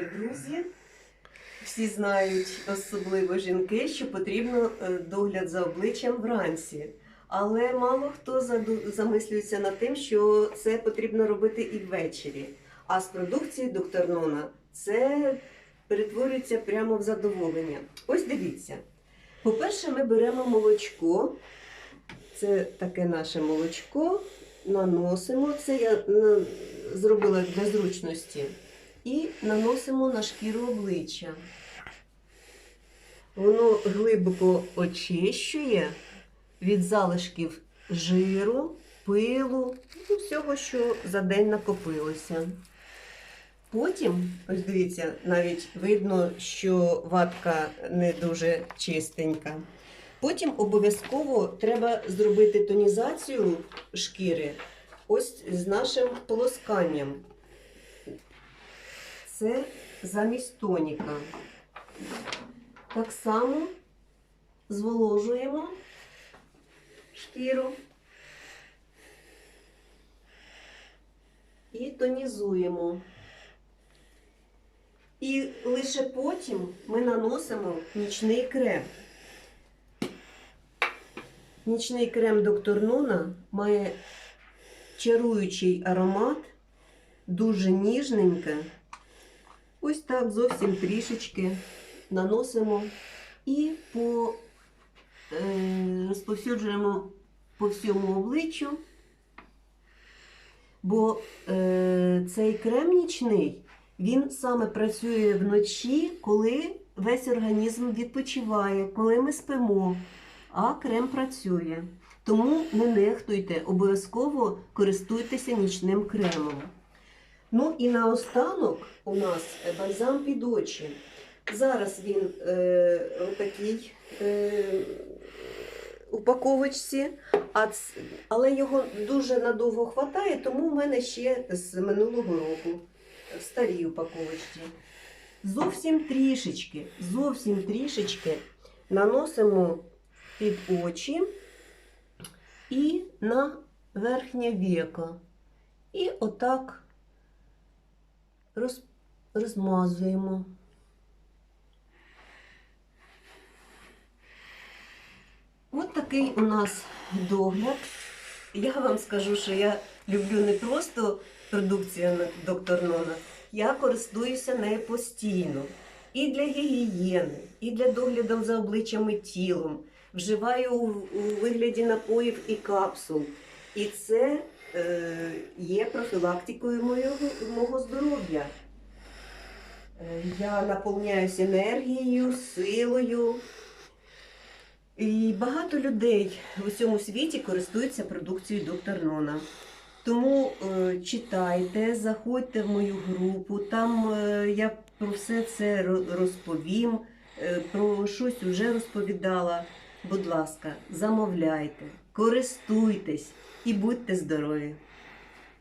Друзі, всі знають, особливо жінки, що потрібно е, догляд за обличчям вранці. Але мало хто замислюється над тим, що це потрібно робити і ввечері. А з продукції доктор Нона це перетворюється прямо в задоволення. Ось дивіться. По-перше, ми беремо молочко. Це таке наше молочко. Наносимо. Це я е, зробила для зручності і наносимо на шкіру обличчя. Воно глибоко очищує від залишків жиру, пилу, ну, всього, що за день накопилося. Потім, ось дивіться, навіть видно, що ватка не дуже чистенька. Потім обов'язково треба зробити тонізацію шкіри ось з нашим полосканням. Це замість тоніка. Так само зволожуємо шкіру і тонізуємо. І лише потім ми наносимо нічний крем. Нічний крем доктор Нона має чаруючий аромат, дуже ніжненьке. Ось так зовсім трішечки наносимо і по, е, розповсюджуємо по всьому обличчю, бо е, цей крем нічний, він саме працює вночі, коли весь організм відпочиває, коли ми спимо, а крем працює. Тому не нехтуйте, обов'язково користуйтеся нічним кремом. Ну і наостанок у нас бальзам під очі. Зараз він е, такій е, упаковочці, а ц- але його дуже надовго хватає, тому в мене ще з минулого року в старій упаковочці. Зовсім трішечки, зовсім трішечки наносимо під очі і на верхнє віко. І отак роз, розмазуємо. От такий у нас догляд. Я вам скажу, що я люблю не просто продукцію доктор Нона, я користуюся нею постійно. І для гігієни, і для догляду за обличчям і тілом. Вживаю у, вигляді напоїв і капсул. І це є профілактикою моєго, мого здоров'я. Е, Я наповняюся енергією, силою. І багато людей в усьому світі користуються продукцією доктор Нона. Тому е, читайте, заходьте в мою групу, там е, я про все це розповім, е, про щось вже розповідала. Будь ласка, замовляйте, користуйтесь і будьте здорові!